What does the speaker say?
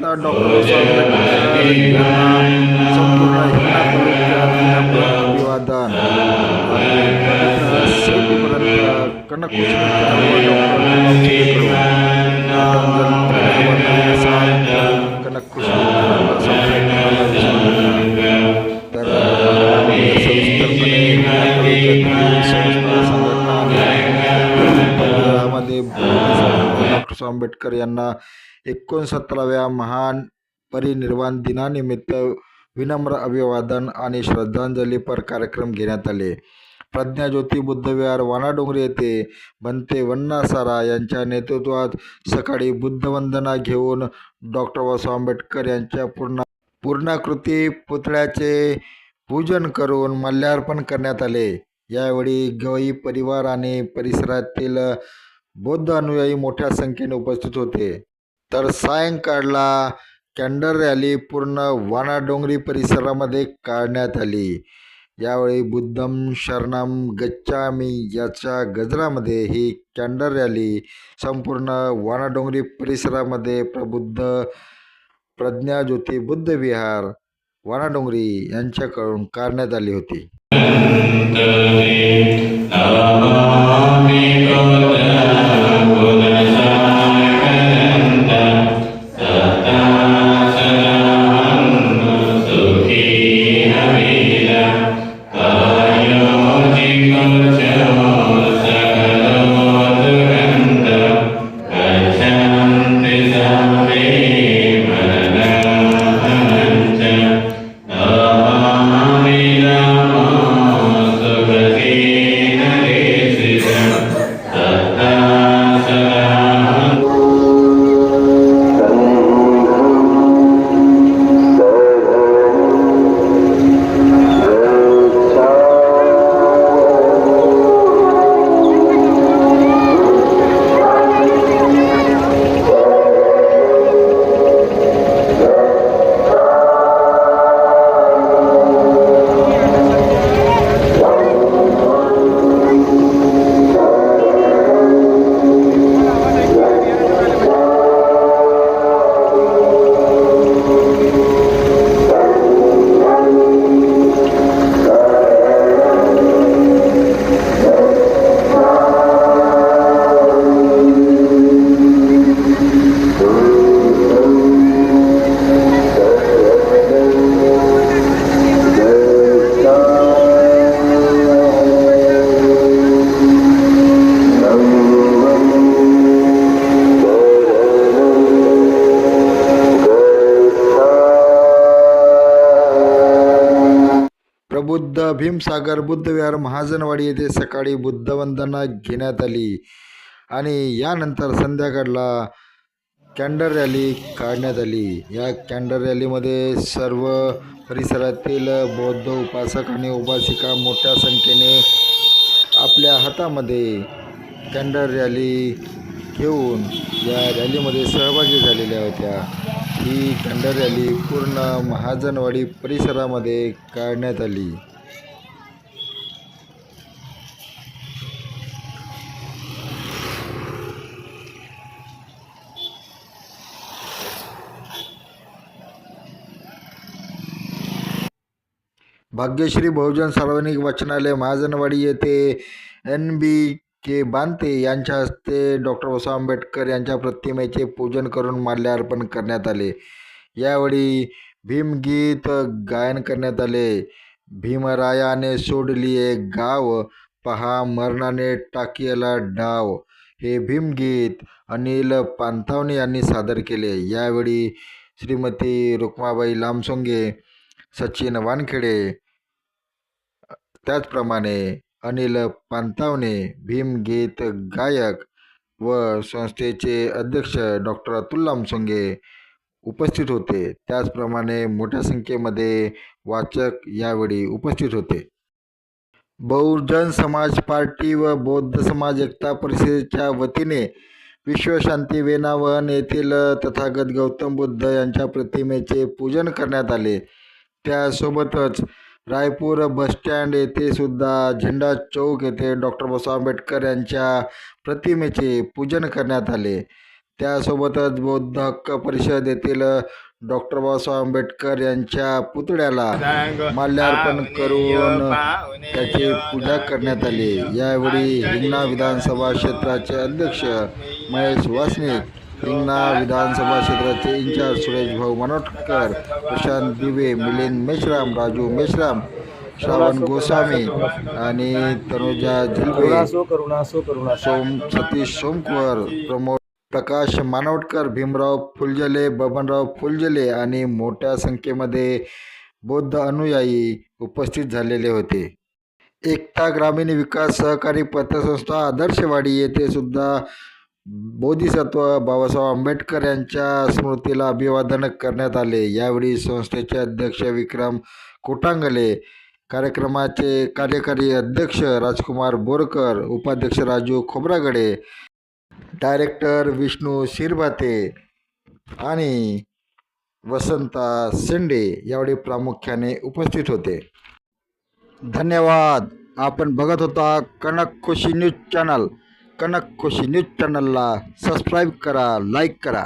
ਨਾਲ ਕਨਕ ਕੋਸ਼ਿਕਾ ਦਾ ਵਾਦਾ ਕਰਦੇ ਹਾਂ आंबेडकर यांना एकोणसत्तराव्या महान परिनिर्वाण दिनानिमित्त विनम्र अभिवादन आणि श्रद्धांजलीपर कार्यक्रम घेण्यात आले. प्रज्ञाज्योती बुद्धविहार वानाडोंगरी येथे बनते वन्नासारा यांच्या नेतृत्वात सकाळी बुद्धवंदना घेऊन डॉक्टर बाबासाहेब आंबेडकर यांच्या पूर्ण पूर्णाकृती पुतळ्याचे पूजन करून माल्यार्पण करण्यात आले. यावेळी गवई परिवार आणि परिसरातील बौद्ध अनुयायी मोठ्या संख्येने उपस्थित होते. तर सायंकाळला कॅन्डर रॅली पूर्ण वानाडोंगरी परिसरामध्ये काढण्यात आली. यावेळी बुद्धम शरणम गच्छामी याच्या गजरामध्ये ही कॅन्डर रॅली संपूर्ण वानाडोंगरी परिसरामध्ये प्रबुद्ध प्रज्ञाज्योती बुद्ध विहार वानाडोंगरी यांच्याकडून काढण्यात आली होती. प्रबुद्ध भीमसागर बुद्धविहार महाजनवाडी येथे सकाळी बुद्धवंदना घेण्यात आली. आणि यानंतर संध्याकाळला कॅन्डर रॅली काढण्यात आली. या कॅन्डर रॅलीमध्ये सर्व परिसरातील बौद्ध उपासक आणि उपासिका मोठ्या संख्येने आपल्या हातामध्ये कॅन्डर रॅली घेऊन या रॅलीमध्ये सहभागी झालेल्या होत्या. ही खंड रॅली पूर्ण महाजनवाडी परिसरामध्ये काढण्यात आली. भाग्यश्री बहुजन सार्वजनिक वाचनालय महाजनवाडी येथे एन बी के बांते यांच्या हस्ते डॉक्टर बाबासाहेब आंबेडकर यांच्या प्रतिमेचे पूजन करून माल्यार्पण करण्यात आले. यावेळी भीमगीत गायन करण्यात आले. भीमरायाने सोडली एक गाव पहा मरणाने टाकीला डाव. हे भीमगीत अनिल पांथावणे यांनी सादर केले. यावेळी श्रीमती रुक्माबाई लामसोंगे सचिन वानखेडे त्याचप्रमाणे अनिल पांतावणे भीमगीत गायक व संस्थेचे अध्यक्ष डॉक्टर अतुल्लाम सोंगे उपस्थित होते. त्याचप्रमाणे मोठ्या संख्येमध्ये वाचक यावेळी उपस्थित होते. बहुजन समाज पार्टी व बौद्ध समाज एकता परिषदेच्या वतीने विश्वशांती वेनावन येथील तथागत गौतम बुद्ध यांच्या प्रतिमेचे पूजन करण्यात आले. त्यासोबतच रायपूर बसस्टँड येथे सुद्धा झेंडा चौक येथे डॉक्टर बाबासाहेब आंबेडकर यांच्या प्रतिमेचे पूजन करण्यात आले. त्यासोबतच बौद्ध हक्क परिषद येथील डॉक्टर बाबासाहेब आंबेडकर यांच्या पुतळ्याला माल्यार्पण करून त्याची पूजा करण्यात आली. यावेळी हिंगणा विधानसभा क्षेत्राचे अध्यक्ष महेश वासनिक हिंगणा विधानसभा क्षेत्राचे इंचार्ज सुरेश भाऊ मनोटकर प्रशांत दिवे मिलिंद मेश्राम राजू मेश्राम श्रावण गोस्वामी आणि तनुजा झिलबे. सोम सतीश सोमकुवर प्रमोद प्रकाश मानवटकर भीमराव फुलजले बबनराव फुलजले आणि मोठ्या संख्येमध्ये बौद्ध अनुयायी उपस्थित झालेले होते. एकता ग्रामीण विकास सहकारी पतसंस्था आदर्शवाडी येथे सुद्धा बोधिसत्व बाबासाहेब आंबेडकर यांच्या स्मृतीला अभिवादन करण्यात आले. यावेळी संस्थेचे अध्यक्ष विक्रम कोटांगले कार्यक्रमाचे कार्यकारी अध्यक्ष राजकुमार बोरकर उपाध्यक्ष राजू खोब्रागडे डायरेक्टर विष्णू शिरभाते आणि वसंता शेंडे यावेळी प्रामुख्याने उपस्थित होते. धन्यवाद. आपण बघत होता Kanak Khushi news channel. Kanak Khushi news चॅनलला सबस्क्राईब करा लाईक करा